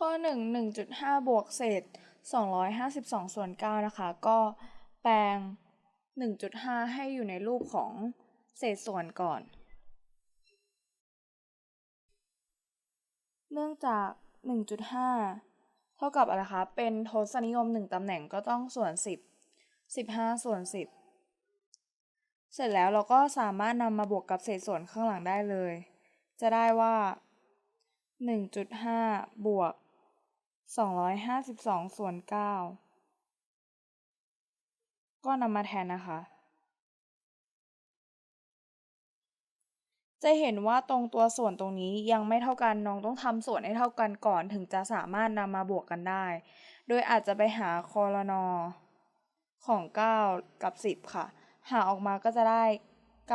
ข้อหนึ่งหนึ่งจุดห้าบวกเศษสองร้อยห้าสิบสองส่วนเก้านะคะ ก็แปลงหนึ่งจุดห้าให้อยู่ในรูปของเศษส่วนก่อน เนื่องจากหนึ่งจุดห้าเท่ากับอะไรคะ เป็นทศนิยมหนึ่งตำแหน่งก็ต้องส่วนสิบสิบห้าส่วนสิบเสร็จแล้วเราก็สามารถนำมาบวกกับเศษส่วนข้างหลังได้เลย จะได้ว่า1.5 บวก 252ส่วน9ก็นำมาแทนนะคะ จะเห็นว่าตรงตัวส่วนตรงนี้ยังไม่เท่ากันน้องต้องทำส่วนให้เท่ากันก่อนถึงจะสามารถนำมาบวกกันได้ โดยอาจจะไปหาคอรนอของ 9 กับ 10 ค่ะ หาออกมาก็จะได้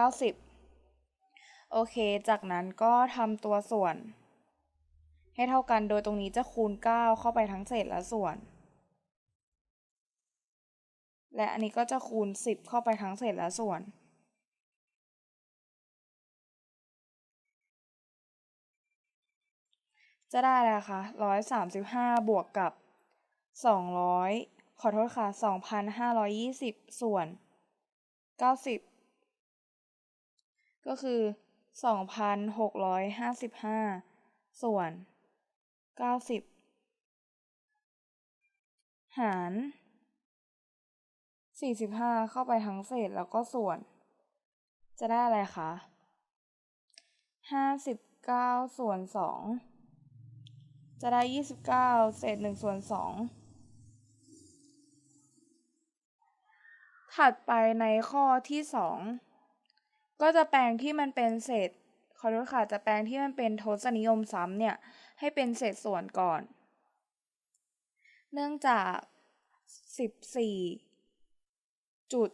90 โอเค จากนั้นก็ทำตัวส่วน ให้เท่ากันโดยตรงนี้จะคูณ 9 เข้าไปทั้งเศษและส่วน และอันนี้ก็จะคูณ 10 เข้าไปทั้งเศษและส่วน จะได้แล้วค่ะ135 บวกกับ 200 ขอโทษค่ะ 2,520 ส่วน 90 ก็คือ 2,655 ส่วน 90หาร45เข้าไปทั้งเศษแล้วก็ส่วน จะได้อะไรคะ59ส่วน2จะได้29เก้าเศษ1ส่วน2ถัดไปในข้อที่2ก็จะแปลงที่มันเป็นเศษขอโทษค่ะจะแปลงที่มันเป็นทศนิยมซ้ำเนี่ย ให้เป็นเศษส่วนก่อน เนื่องจาก 14จุด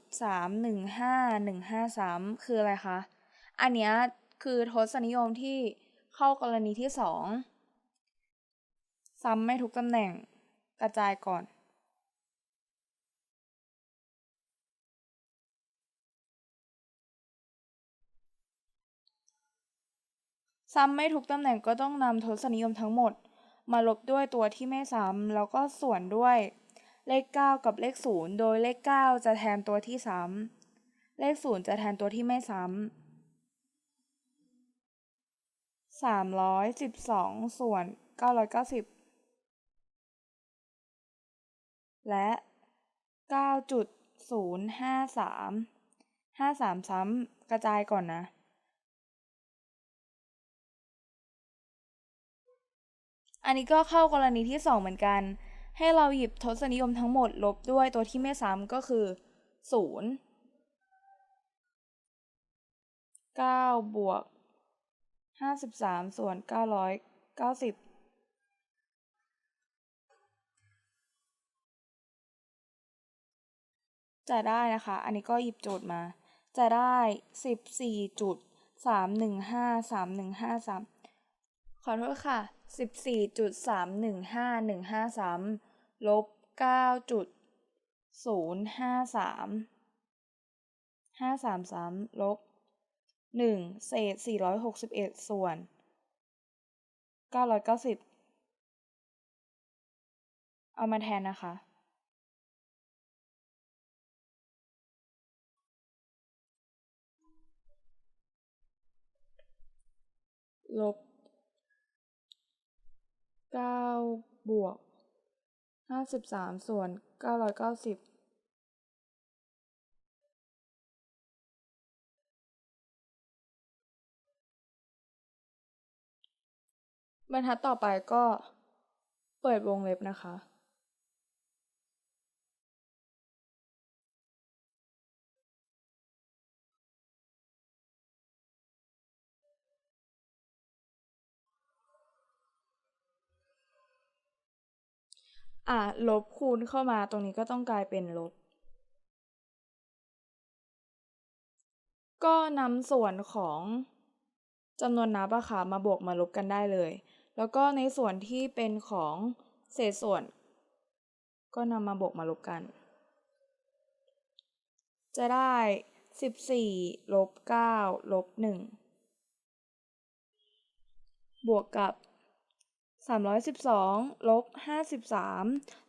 315 153คืออะไรคะ อันเนี้ยคือทศนิยมที่เข้ากรณีที่2ซ้ำไม่ทุกตำแหน่งกระจายก่อน ซ้ำไม่ทุกตำแหน่งก็ต้องนำทศนิยมทั้งหมด มาลบด้วยตัวที่ไม่ซ้ำแล้วก็ส่วนด้วยเลข 9 กับเลข 0 โดยเลข 9 จะแทนตัวที่ซ้ำเลข 0 จะแทนตัวที่ไม่ซ้ำ312 ส่วน 990 และ 9.053 53 ซ้ำกระจายก่อนนะ อันนี้ก็เข้ากรณีที่ 2 เหมือนกัน ให้เราหยิบทศนิยมทั้งหมดลบด้วยตัวที่ไม่ซ้ำก็คือ 0 9 บวก 53 ส่วน 990จะได้นะคะ อันนี้ก็หยิบโจทย์มา จะได้ 14.315313 ขอโทษค่ะ 14.315153 ลบ 9.053 533 ลบ 1 เศษ 461 ส่วน 990 เอามาแทนนะคะลบ 9บวก53ส่วน990บรรทัดต่อไปก็เปิดวงเล็บนะคะ อะลบคูณเข้ามาตรงนี้ก็ต้องกลายเป็นลบ ก็นำส่วนของจำนวนนับอะค่ะมาบวกมาลบกันได้เลย แล้วก็ในส่วนที่เป็นของเศษส่วน ก็นำมาบวกมาลบกัน จะได้ 14ลบ9ลบ1บวกกับ สามร้อยสิบสองลบห้าสิบสาม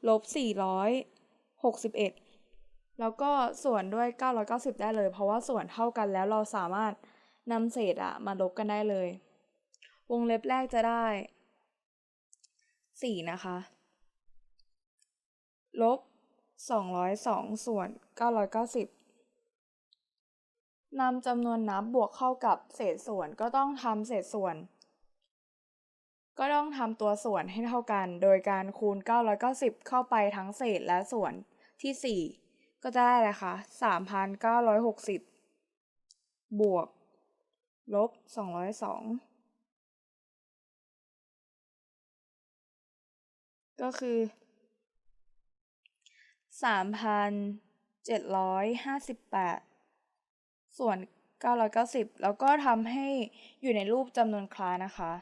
ลบสี่ร้อยหกสิบเอ็ดแล้วก็ส่วนด้วยเก้าร้อยเก้าสิบได้เลย เพราะว่าส่วนเท่ากันแล้วเราสามารถนำเศษอะมาลบกันได้เลย วงเล็บแรกจะได้สี่นะคะ ลบสองร้อยสองส่วนเก้าร้อยเก้าสิบนำจำนวนนับบวกเข้ากับเศษส่วนก็ต้องทำเศษส่วน ก็ต้องทำตัวส่วนให้เท่ากัน โดยการคูณ 990 เข้าไปทั้งเศษและส่วนที่ 4 ก็จะได้เลยค่ะ 3,960 บวก ลบ 202 ก็คือ 3,758 ส่วน 990 แล้วก็ทำให้อยู่ในรูปจำนวนคล้านะคะ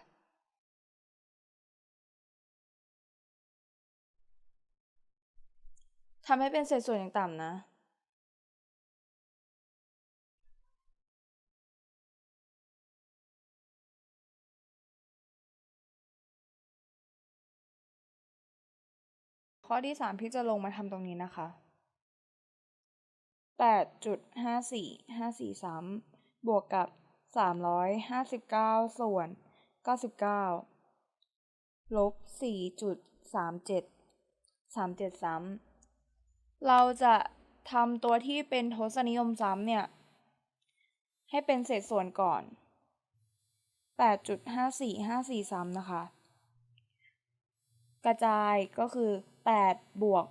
ทำให้เป็นเศษส่วนอย่างต่ำนะ ข้อที่สามพี่จะลงมาทำตรงนี้นะคะแปดจุดห้าสี่ห้าสี่ซ้ำบวกกับสามร้อยห้าสิบเก้าส่วนเก้าสิบเก้าลบสี่จุดสามเจ็ดสามเจ็ดซ้ำ เราจะทำตัวที่เป็นทศนิยมซ้ำเนี่ย ให้เป็นเศษส่วนก่อนแปดจุดห้าสี่ห้าสี่ซ้ำนะคะ กระจายก็คือแปดบวก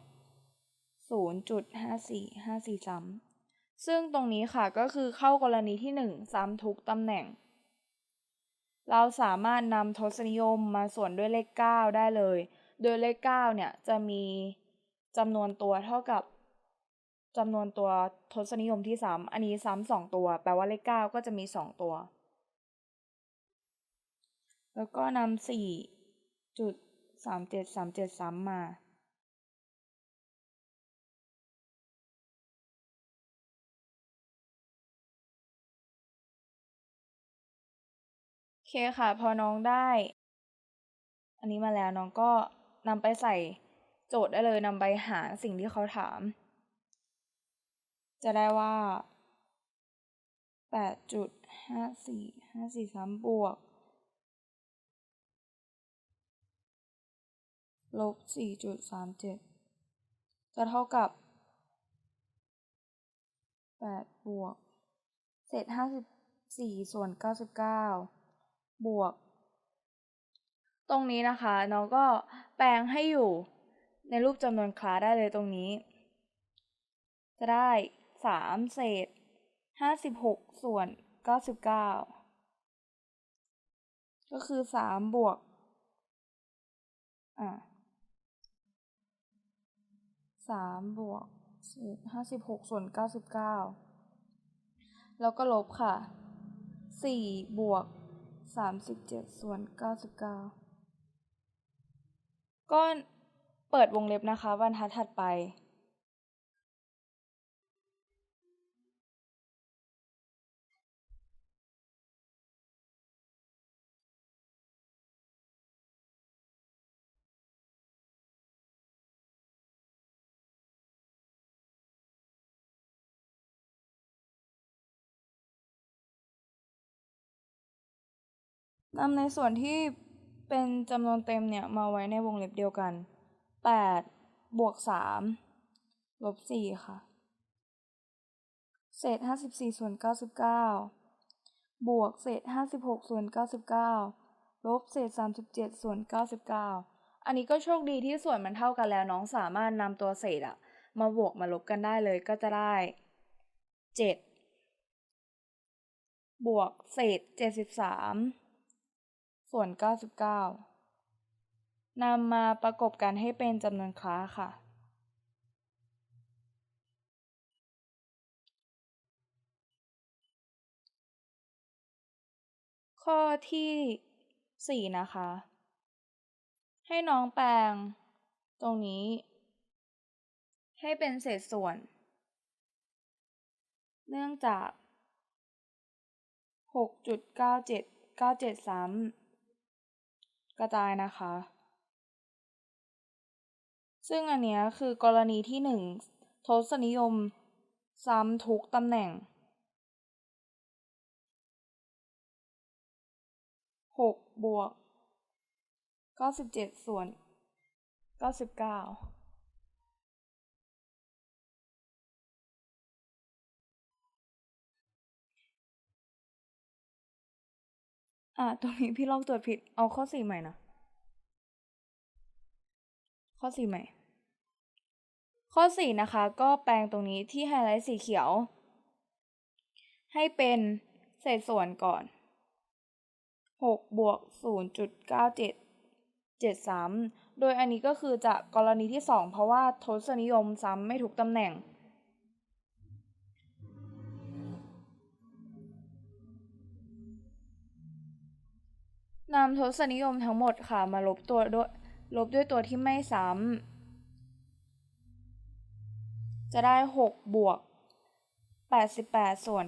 ศูนย์จุดห้าสี่ห้าสี่ซ้ำซึ่งตรงนี้ค่ะก็คือเข้ากรณีที่หนึ่งซ้ำทุกตำแหน่ง เราสามารถนำทศนิยมมาส่วนด้วยเลขเก้าได้เลย โดยเลขเก้าเนี่ยจะมี จำนวนตัวเท่ากับจำนวนตัวทศนิยมที่ซ้ำอันนี้ซ้ำสองตัว แปลว่าเลขเก้าก็จะมีสองตัว แล้วก็นำสี่จุดสามเจ็ดสามเจ็ดซ้ำมาโอเคค่ะ พอน้องได้ อันนี้มาแล้วน้องก็นำไปใส่ โจทย์ได้เลยนำไปหาสิ่งที่เขาถาม จะได้ว่าแปดจุดห้าสี่ห้าสี่สามบวกลบสี่จุดสามเจ็ดจะเท่ากับแปดบวกเศษห้าสิบสี่ส่วนเก้าสิบเก้าบวก ตรงนี้นะคะน้องก็แปลงให้อยู่ ในรูปจำนวนคลาสได้เลยตรงนี้ จะได้สามเศษห้าสิบหกส่วนเก้าสิบเก้าก็คือสามบวกอ่าสามบวกเศษห้าสิบหกส่วนเก้าสิบเก้าแล้วก็ลบค่ะสี่บวกสามสิบเจ็ดส่วนเก้าสิบเก้าก็ เปิดวงเล็บนะคะบรรทัดถัดไปนำในส่วนที่เป็นจำนวนเต็มเนี่ยมาไว้ในวงเล็บเดียวกัน แปดบวกสามลบสี่ค่ะ เศษห้าสิบสี่ส่วนเก้าสิบเก้าบวกเศษห้าสิบหกส่วนเก้าสิบเก้าลบเศษสามสิบเจ็ดส่วนเก้าสิบเก้าอันนี้ก็โชคดีที่ส่วนมันเท่ากันแล้วน้องสามารถนำตัวเศษอะมาบวกมาลบกันได้เลยก็จะได้เจ็ดบวกเศษเจ็ดสิบสามส่วนเก้าสิบเก้า นำมาประกบกันให้เป็นจำนวนคล้าค่ะ ข้อที่ 4 นะคะ ให้น้องแปลงตรงนี้ ให้เป็นเศษส่วน เนื่องจาก 6.97 97 ซ้ำกระจายนะคะ ซึ่งอันเนี้ยคือกรณีที่หนึ่งทศนิยม ซ้ำทุกตำแหน่งหกบวกเก้าสิบเจ็ดส่วนเก้าสิบเก้าอ่าตรงนี้พี่ลองตรวจผิด เอาข้อสี่ใหม่นะ ข้อสี่ใหม่ ข้อสี่นะคะ ก็แปลงตรงนี้ที่ไฮไลท์สีเขียว ให้เป็นเศษส่วนก่อนหกบวกศูนย์จุดเก้าเจ็ดเจ็ดซ้ำโดยอันนี้ก็คือจะกรณีที่สองเพราะว่าทศนิยมซ้ำไม่ถูกตำแหน่งนำทศนิยมทั้งหมดค่ะมาลบตัวด้วย ลบด้วยตัวที่ไม่ซ้ำ จะได้ 6 บวก 88 ส่วน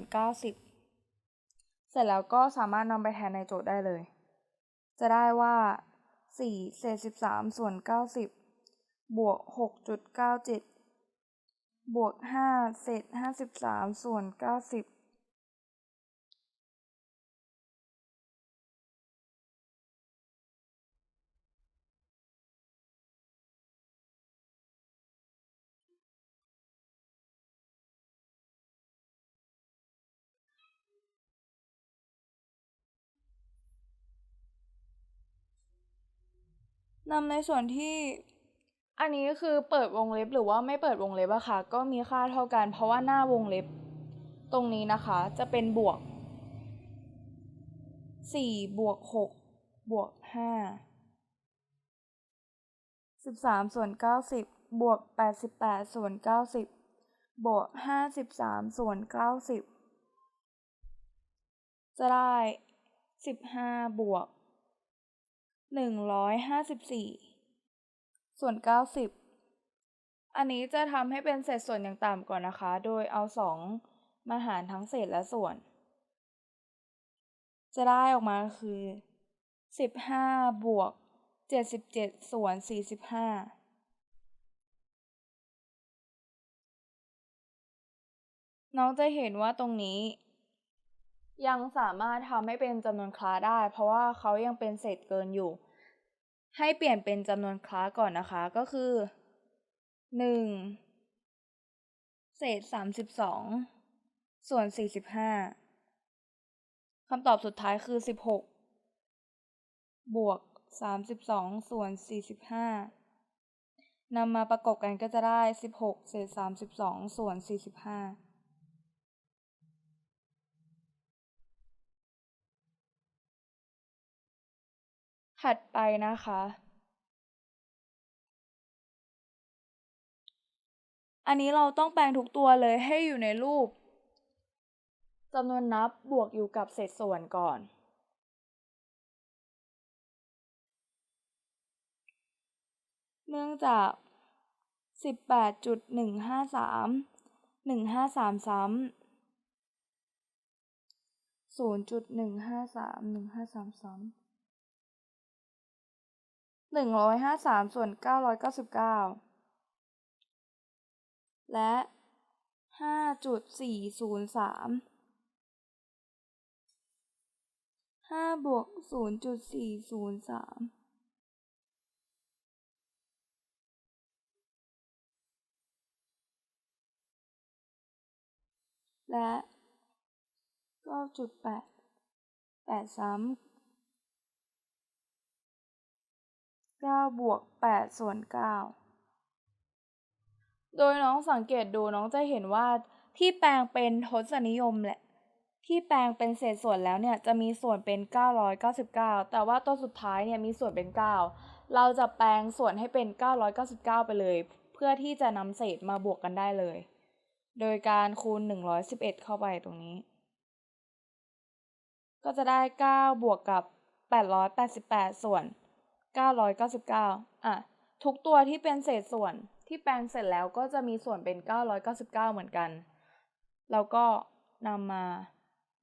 90 เสร็จแล้วก็สามารถนำไปแทนในโจทย์ได้เลย จะได้ว่า 4 เศษ 13 ส่วน 90 บวก 6.97 บวก 5 เศษ 53 ส่วน 90 นำในส่วนที่อันนี้ก็คือเปิดวงเล็บหรือว่าไม่เปิดวงเล็บอะค่ะ ก็มีค่าเท่ากัน เพราะว่าหน้าวงเล็บ ตรงนี้นะคะจะเป็นบวกสี่บวกหกบวกห้าสิบสามส่วนเก้าสิบบวกแปดสิบแปดส่วนเก้าสิบบวกห้าสิบสามส่วนเก้าสิบจะได้สิบห้าบวก หนึ่งร้อยห้าสิบสี่ส่วนเก้าสิบอันนี้จะทำให้เป็นเศษส่วนอย่างต่ำก่อนนะคะ โดยเอาสองมาหารทั้งเศษและส่วน จะได้ออกมาคือสิบห้าบวกเจ็ดสิบเจ็ดส่วนสี่สิบห้าน้องจะเห็นว่าตรงนี้ ยังสามารถทำให้เป็นจำนวนคลาสได้ เพราะว่าเขายังเป็นเศษเกินอยู่ ให้เปลี่ยนเป็นจำนวนคลาสก่อนนะคะ ก็คือ 1 เศษ 32 ส่วน 45คำตอบสุดท้ายคือ 16 บวก 32 ส่วน 45นำมาประกบกันก็จะได้ 16 เศษ 32 ส่วน 45 ถัดไปนะคะ อันนี้เราต้องแปลงทุกตัวเลยให้อยู่ในรูปจำนวนนับบวกอยู่กับเศษส่วนก่อน เนื่องจากสิบแปดจุดหนึ่งห้าสามหนึ่งห้าสามซ้ำศูนย์จุดหนึ่งห้าสามหนึ่งห้าสามซ้ำ หนึ่งร้อยห้าสามส่วนเก้าร้อยเก้าสิบเก้าและห้าจุดสี่ศูนย์สามห้าบวกศูนย์จุดสี่ศูนย์สามและเก้าจุดแปดแปดสาม เก้าบวกแปดส่วนเก้าโดยน้องสังเกตดูน้องจะเห็นว่าที่แปลงเป็นทศนิยมแหละที่แปลงเป็นเศษส่วนแล้วเนี่ยจะมีส่วนเป็น 999 แต่ว่าตัวสุดท้ายเนี่ยมีส่วนเป็น 9 เราจะแปลงส่วนให้เป็น 999 ไปเลย เพื่อที่จะนำเศษมาบวกกันได้เลย โดยการคูณ 111 เข้าไปตรงนี้ ก็จะได้ 9 บวกกับ 888 ส่วน 999 อะ ทุกตัวที่เป็นเศษส่วนที่แปลงเสร็จแล้วก็จะมีส่วนเป็น 999 เหมือนกัน แล้วก็นำมา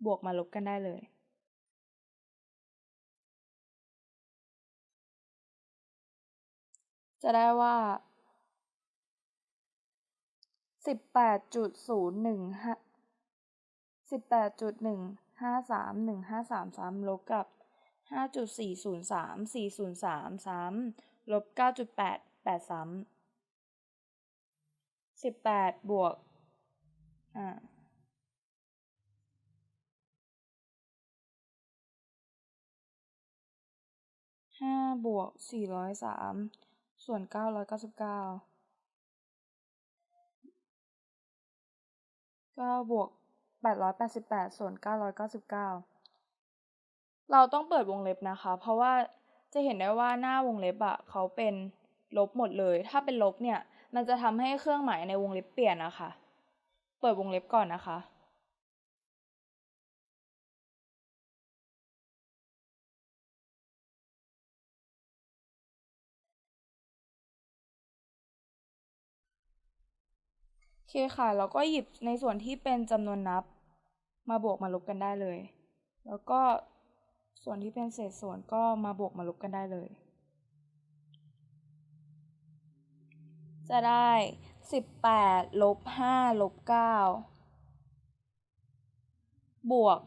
บวกมาลบกันได้เลยจะได้ว่าสิบแปดจุดศูนย์หนึ่งห้าสิบแปดจุดหนึ่งห้าสามหนึ่งห้าสามสามลบกับ ห้าจุดสี่ศูนย์สามสี่ศูนย์สามสามลบเก้าจุดแปดแปดสามสิบแปดบวกอ่าห้าบวกสี่ร้อยสามส่วนเก้าร้อยเก้าสิบเก้าเก้าบวกแปดร้อยแปดสิบแปดส่วนเก้าร้อยเก้าสิบเก้า เราต้องเปิดวงเล็บนะคะ เพราะว่าจะเห็นได้ว่าหน้าวงเล็บอะเขาเป็นลบหมดเลย ถ้าเป็นลบเนี่ย มันจะทำให้เครื่องหมายในวงเล็บเปลี่ยนนะคะ เปิดวงเล็บก่อนนะคะ โอเคค่ะแล้วก็หยิบในส่วนที่เป็นจำนวนนับ มาบวกมาลบกันได้เลย แล้วก็ ส่วนที่เป็นเศษส่วนก็มาบวกมาลบกันได้เลย จะได้สิบแปดลบห้าลบเก้าบวก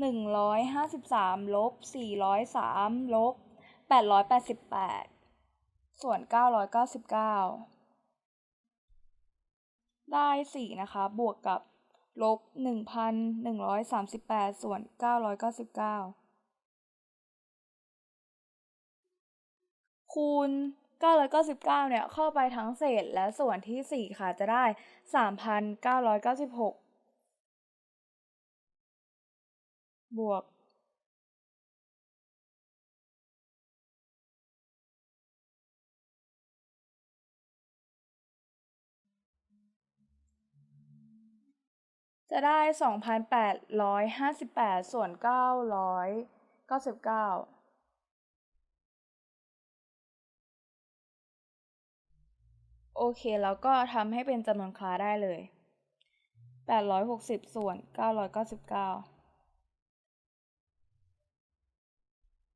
หนึ่งร้อยห้าสิบสามลบสี่ร้อยสามลบแปดร้อยแปดสิบแปดส่วนเก้าร้อยเก้าสิบเก้าได้สี่นะคะ บวกกับ ลบหนึ่งพันหนึ่งร้อยสามสิบแปดส่วนเก้าร้อยเก้าสิบเก้าคูณเก้าร้อยเก้าสิบเก้าเนี่ยเข้าไปทั้งเศษและส่วนที่สี่ค่ะจะได้สามพันเก้าร้อยเก้าสิบหกบวก จะได้ 2,858 ส่วน 999โอเค แล้วก็ทำให้เป็นจำนวนคลาได้เลย 860 ส่วน 999